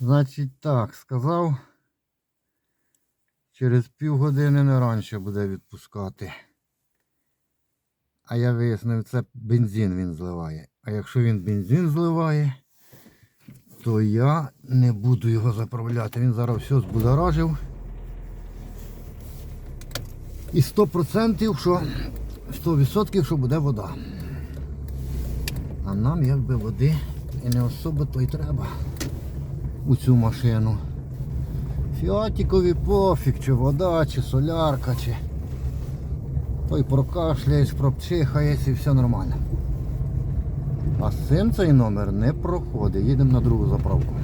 Значить так, сказав. Через півгодини не раніше буде відпускати. А я вияснив, це бензин він зливає. А якщо він бензин зливає, то я не буду його заправляти. Він зараз все збудоражив. І 100% що 100% що буде вода. А нам якби води і не особо то й треба у цю машину. Фіатікові пофіг, чи вода, чи солярка, чи той прокашляєш, пропчихаєш і все нормально. А з цим цей номер не проходить. Їдемо на другу заправку.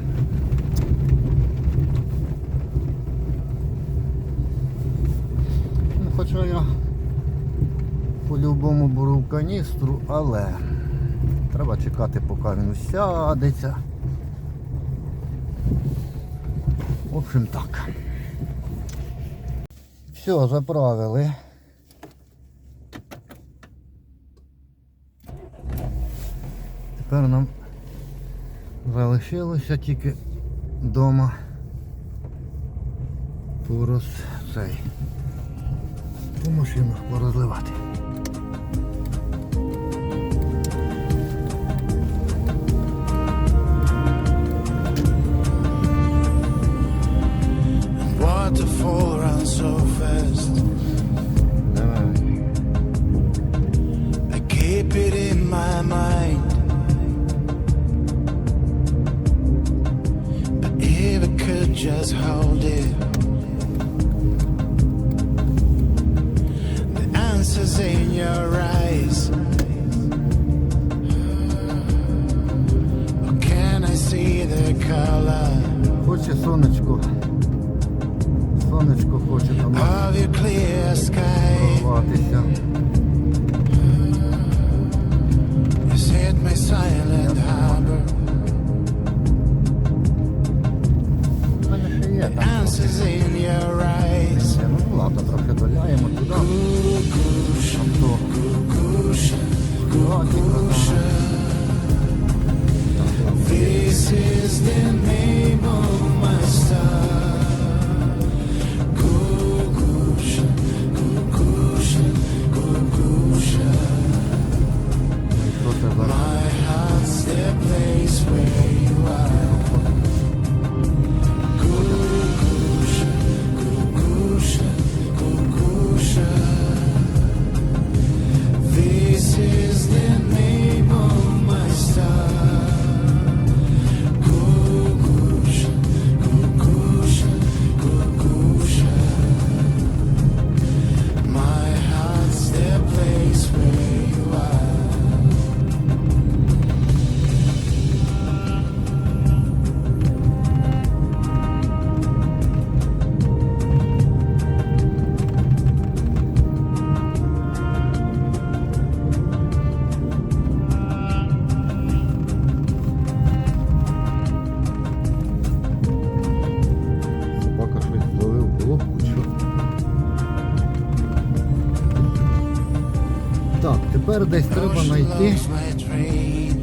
Ну, хоча я по-любому беру каністру, але треба чекати, поки він усядеться. В общем так. Все, заправили. Тепер нам залишилося тільки вдома пороз цей по машинах порозливати. Just hold it, the answers in your eyes. знайти, Loves my train.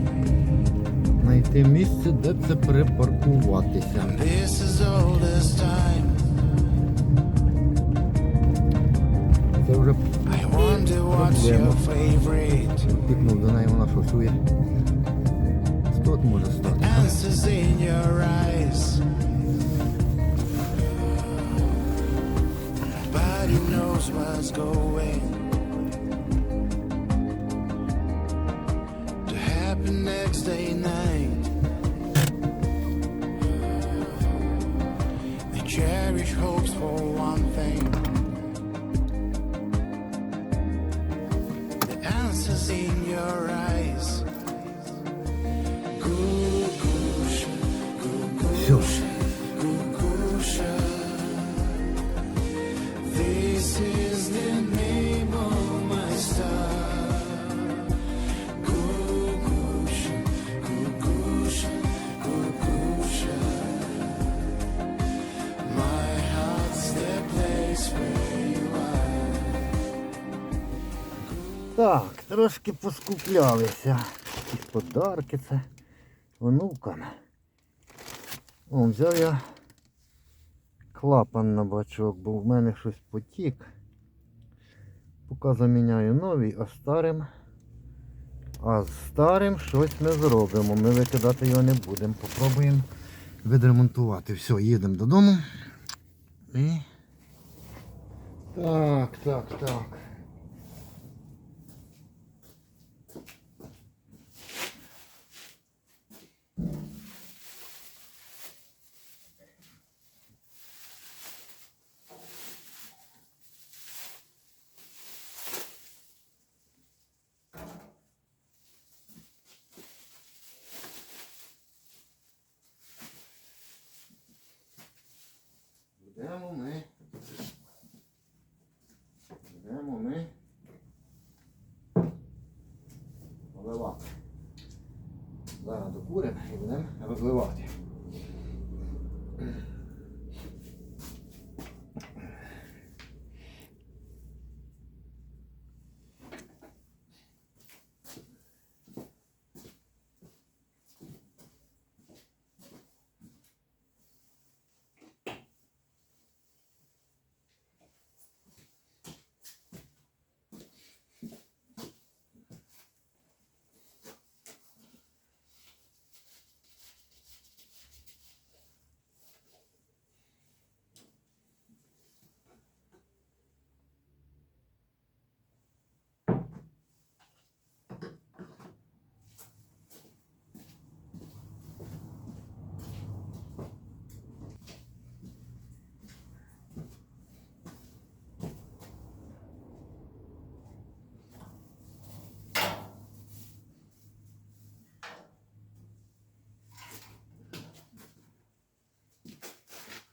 знайти місце, де це припаркуватися. This is all this time. Це вже I wonder what's your favorite. пікнув до неї, вона що чує. Тут може стати. Answers in your eyes. Body knows what's going answers in your eyes. Трошки поскуплялися. Якісь подарки це внукам. О, взяв я клапан на бачок, бо в мене щось потік. Поки заміняю новий, а старим. А з старим щось ми зробимо. Ми викидати його не будемо. Попробуємо відремонтувати. Все, їдемо додому. І. Так, так, так. Докуримо і будемо розливати.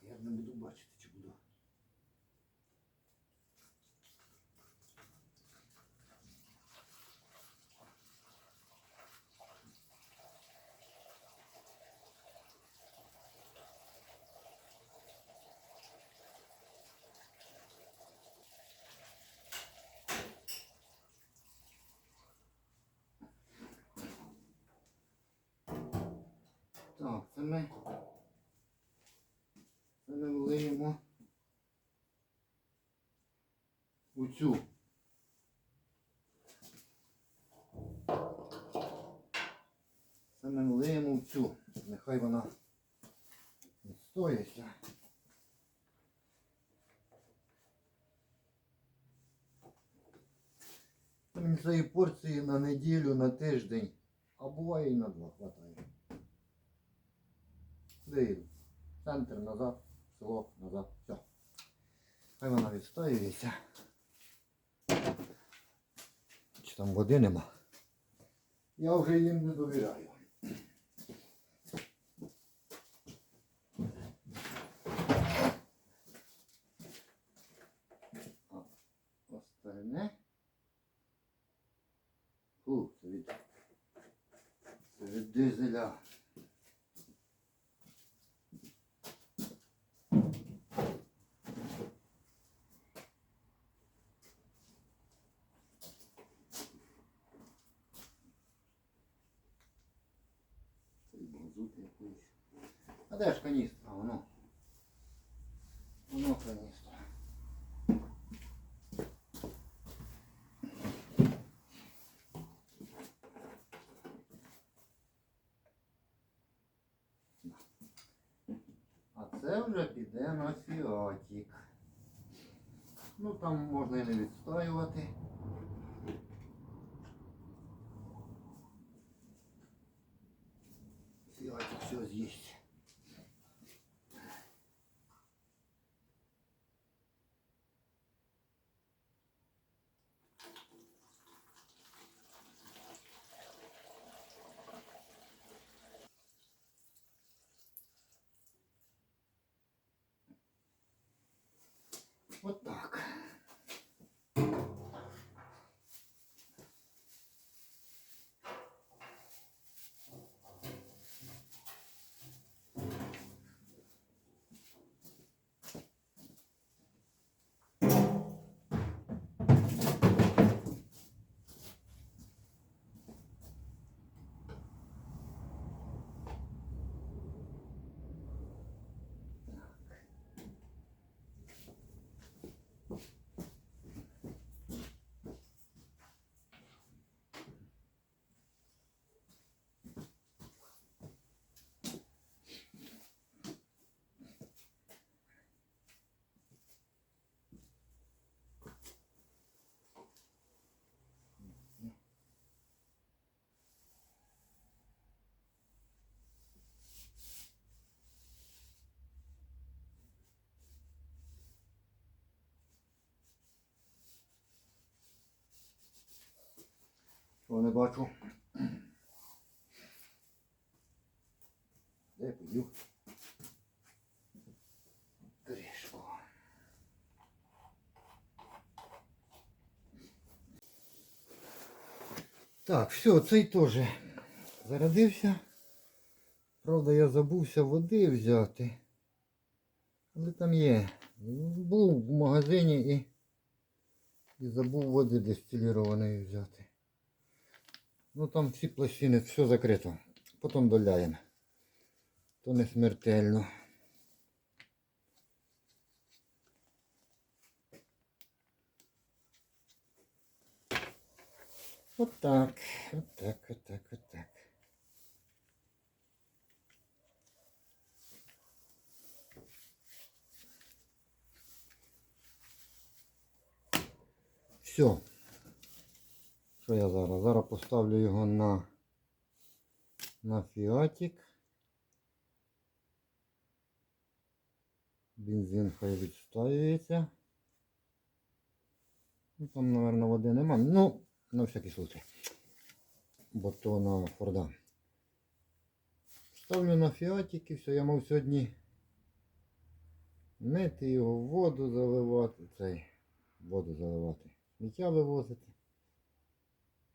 Я не буду бачити, чи буду. Так, це ми. Влиємо у цю. Це ми влиємо в цю. Нехай вона відстоїться. Це Мені цієї порції на неділю, на тиждень, а буває і на два хватає. Де Центр назад, село назад. Все. Хай вона відстоюється. Чи там води нема. Я вже їм не довіряю. Остальне. Фу, це від, це від дизеля. А де ж каністра? Воно. Воно каністра. А це вже піде на фіатік. Ну там можна і не відстоювати. Фіатік все з'їсть. Вот Що не бачу? Де пою? Кришку. Так, все, цей теж зарядився. Правда, я забувся води взяти. Але там є. Був в магазині і, і забув води дистилірованої взяти. Ну там всі пластини, все закрито. Потім доляємо. То не смертельно. Отак, отак, отак, отак. Все. Що я зараз? Зараз поставлю його на, на фіатик. Бензин хай відстаюється. Ну, там, мабуть, води нема. Ну, на всякий случай. Бо то на Форда. Ставлю на фіатик і все. Я мав сьогодні мити його, воду заливати. Цей, воду заливати. Сміття вивозити.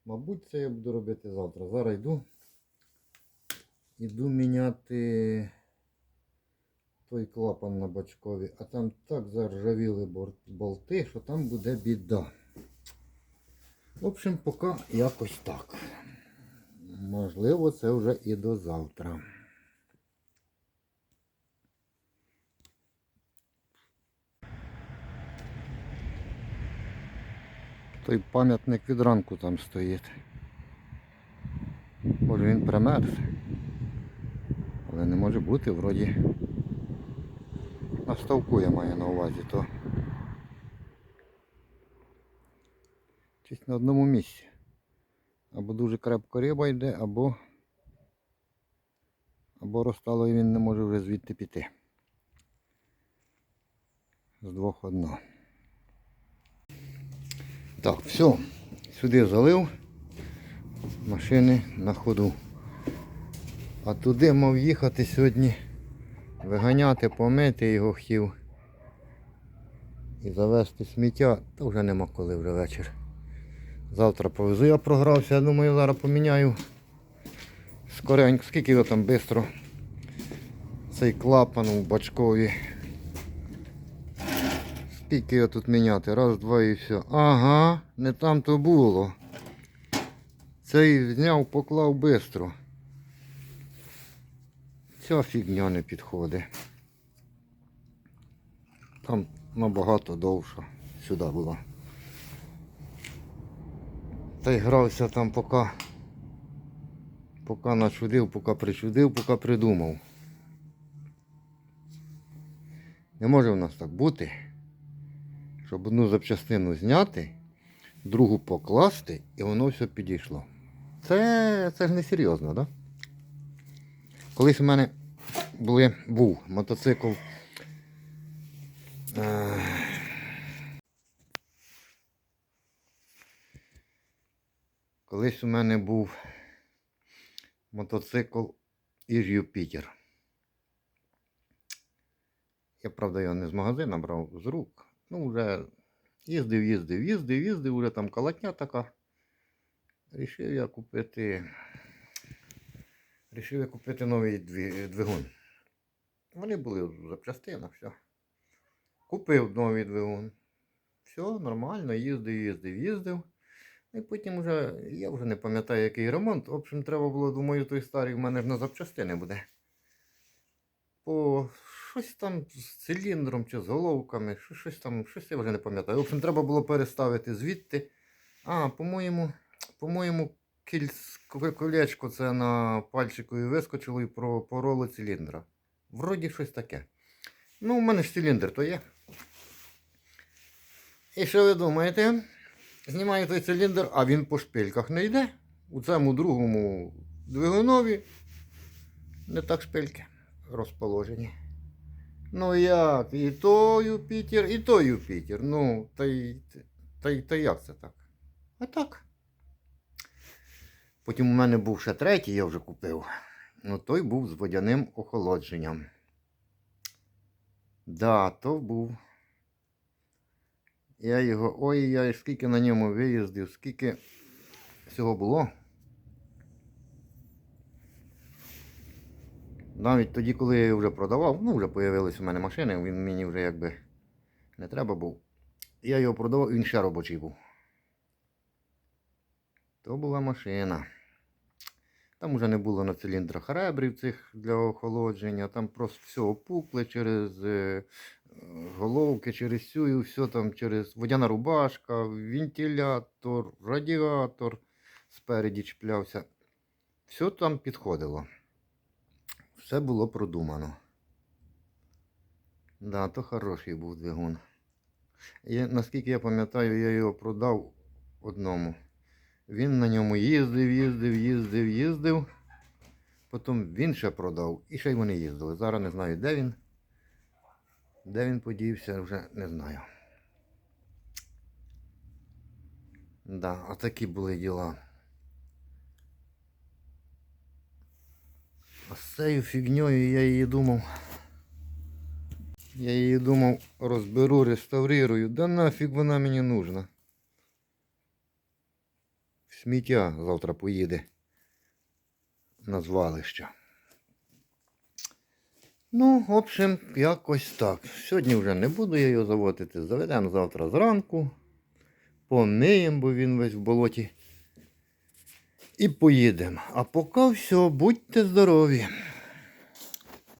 Мабуть, це я буду робити завтра. Зараз йду. Іду міняти той клапан на бачкові, а там так заржавіли болти, що там буде біда. В общем, поки якось так. Можливо, це вже і до завтра. Той пам'ятник від ранку там стоїть. Може він примерз. Але не може бути, вроді. На ставку маю на увазі, то щось на одному місці. Або дуже крепко риба йде, або або розтало і він не може вже звідти піти. З двох одно. Так, все. Сюди залив. Машини на ходу. А туди мав їхати сьогодні, виганяти, помити його хотів. І завести сміття, то вже нема коли вже вечір. Завтра повезу, я програвся, я думаю, зараз поміняю скоренько, скільки його там швидко. Цей клапан у бачкові. Скільки його тут міняти? Раз, два і все. Ага, не там то було. Цей зняв, поклав швидко. Ця фігня не підходить. Там набагато довше сюди було. Та й грався там поки, поки начудив, поки причудив, поки придумав. Не може в нас так бути, щоб одну запчастину зняти, другу покласти і воно все підійшло. Це, це ж не серйозно? Да? Колись у мене були, був мотоцикл. е, Колись у мене був мотоцикл із Юпітер. Я, правда, його не з магазина брав з рук. Ну, вже їздив, їздив, їздив, їздив, вже там колотня така. Рішив я купити. Рішив я купити новий двигун. Вони були в запчастинах, все. Купив новий двигун. Все, нормально, їздив, їздив, їздив. І потім вже, я вже не пам'ятаю, який ремонт. В общем, треба було, думаю, той старий в мене ж на запчастини буде. По щось там з циліндром чи з головками, що- щось там, щось я вже не пам'ятаю. В общем, треба було переставити звідти. А, по-моєму, по-моєму, колечко це на пальчикові вискочило і пороло циліндра. Вроді щось таке. Ну, у мене ж циліндр то є. І що ви думаєте? Знімаю той циліндр, а він по шпильках не йде. У цьому другому двигунові не так шпильки розположені. Ну як? І то Юпітер, і то Юпітер. Ну, та й та, та як це так? А так. Потім у мене був ще третій, я вже купив. Ну, той був з водяним охолодженням. Да, то був. Я його. Ой, я скільки на ньому виїздив, скільки всього було. Навіть тоді, коли я вже продавав, ну вже з'явились у мене машини, він мені вже якби не треба був. Я його продавав, він ще робочий був. То була машина. Там вже не було на циліндрах ребрів цих для охолодження, там просто все опукле через е, головки, через і все там через водяна рубашка, вентилятор, радіатор спереді чіплявся. Все там підходило. Все було продумано. Да, то хороший був двигун. І, наскільки я пам'ятаю, я його продав одному. Він на ньому їздив, їздив, їздив, їздив. Потім він ще продав і ще й вони їздили. Зараз не знаю, де він. Де він подівся, вже не знаю. Да, а такі були діла. А з цією фігньою я її думав. Я її думав розберу, реставрирую. Да нафіг вона мені нужна. В сміття завтра поїде на звалище. Ну, в общем, якось так. Сьогодні вже не буду я його заводити. Заведемо завтра зранку. Помиємо, бо він весь в болоті. І поїдемо. А поки все, будьте здорові.